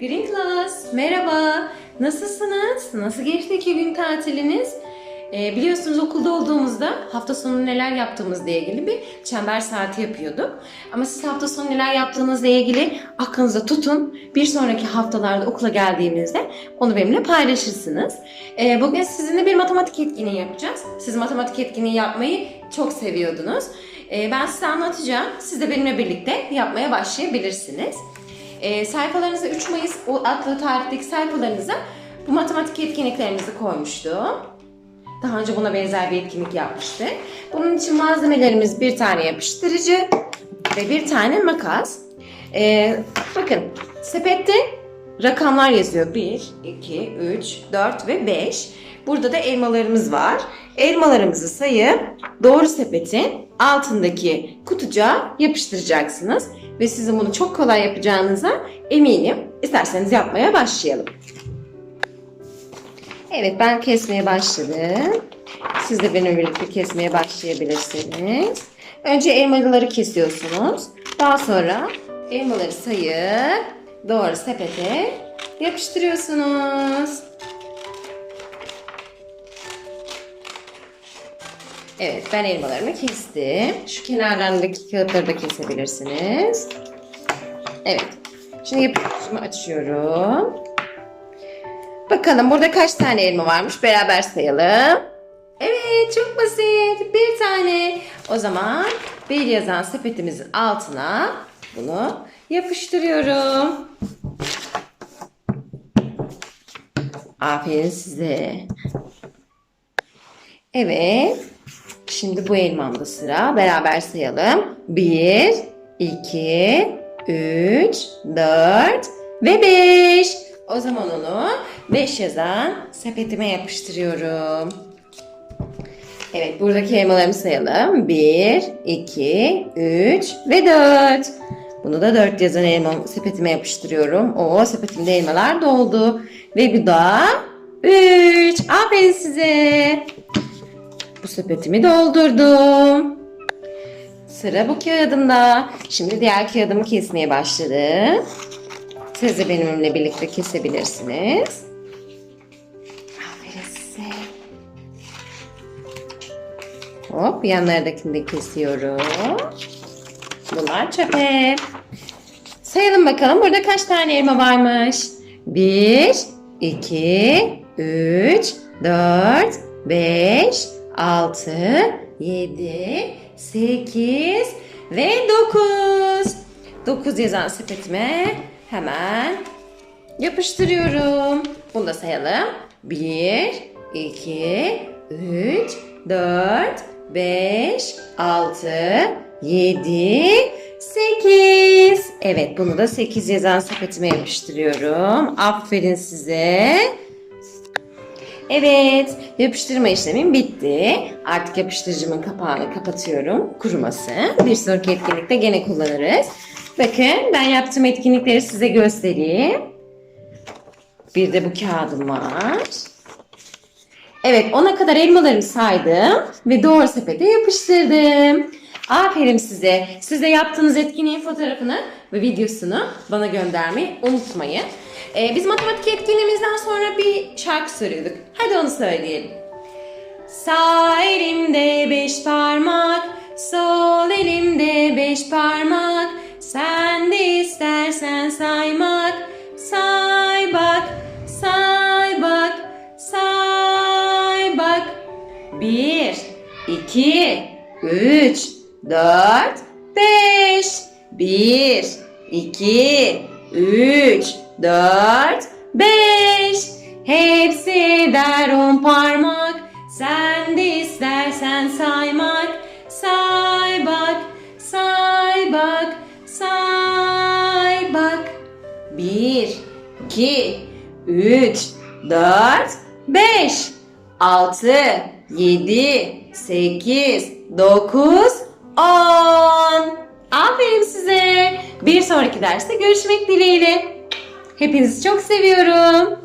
Green Class, merhaba. Nasılsınız? Nasıl geçti iki gün tatiliniz? Ee, biliyorsunuz okulda olduğumuzda hafta sonu neler yaptığımızla ilgili bir çember saati yapıyorduk. Ama siz hafta sonu neler yaptığınızla ilgili aklınızda tutun. Bir sonraki haftalarda okula geldiğimizde onu benimle paylaşırsınız. Ee, bugün sizinle bir matematik etkinliği yapacağız. Siz matematik etkinliği yapmayı çok seviyordunuz. Ee, ben size anlatacağım. Siz de benimle birlikte yapmaya başlayabilirsiniz. E, sayfalarınıza 3 Mayıs adlı tarihteki sayfalarınıza bu matematik etkinliklerimizi koymuştum. Daha önce buna benzer bir etkinlik yapmıştık. Bunun için malzemelerimiz bir tane yapıştırıcı ve bir tane makas. E, bakın sepette rakamlar yazıyor. 1, 2, 3, 4 ve 5. Burada da elmalarımız var. Elmalarımızı sayıp doğru sepetin altındaki kutucuğa yapıştıracaksınız. Ve sizin bunu çok kolay yapacağınıza eminim. İsterseniz yapmaya başlayalım. Evet ben kesmeye başladım. Siz de benimle birlikte kesmeye başlayabilirsiniz. Önce elmaları kesiyorsunuz. Daha sonra elmaları sayıp doğru sepete yapıştırıyorsunuz. Evet ben elmalarımı kestim. Şu kenarlarındaki kağıtları da kesebilirsiniz. Evet. Şimdi yapıştırıcımı açıyorum. Bakalım burada kaç tane elma varmış beraber sayalım. Evet çok basit. Bir tane. O zaman bir yazan sepetimizin altına bunu yapıştırıyorum. Aferin size. Evet. Şimdi bu elmamda sıra. Beraber sayalım. 1, 2, 3, 4 ve 5. O zaman onu 5 yazan sepetime yapıştırıyorum. Evet buradaki elmalarımı sayalım. 1, 2, 3 ve 4. Bunu da 4 yazan elma sepetime yapıştırıyorum. O sepetimde elmalar doldu. Ve bu da 3. Aferin size. Bu sepetimi doldurdum. Sıra bu kağıdımda. Şimdi diğer kağıdımı kesmeye başladım. Siz de benimle birlikte kesebilirsiniz. Aferin size. Hop yanlardakini de kesiyorum. Bunlar çöpe. Sayalım bakalım burada kaç tane elma varmış? 1, 2, 3, 4, 5, 6, 7, 8 ve 9. 9 yazan sepetime hemen yapıştırıyorum. Bunu da sayalım. 1, 2, 3, 4, 5, 6, 7, 8. Evet bunu da 8 yazan sepetime yapıştırıyorum. Aferin size. Evet, yapıştırma işlemim bitti. Artık yapıştırıcımın kapağını kapatıyorum. Kuruması. Bir sonraki etkinlikte gene kullanırız. Bakın ben yaptığım etkinlikleri size göstereyim. Bir de bu kağıdım var. Evet, ona kadar elmalarımı saydım ve doğru sepete yapıştırdım. Aferin size. Siz de yaptığınız etkinliğin fotoğrafını ve videosunu bana göndermeyi unutmayın. Ee, biz matematik etkinliğimizden sonra bir şarkı söylüyorduk. Hadi onu söyleyelim. Sağ elimde beş parmak, sol elimde beş parmak. Sen de istersen saymak, say bak, say bak, say bak. Bir, iki, üç, dört, beş. Bir, iki, üç, dört, beş. Hepsi der on parmak. Sen de istersen saymak. Say bak, say bak, say bak. Bir, iki, üç, dört, beş, altı, yedi, sekiz, dokuz, on. Derste görüşmek dileğiyle. Hepinizi çok seviyorum.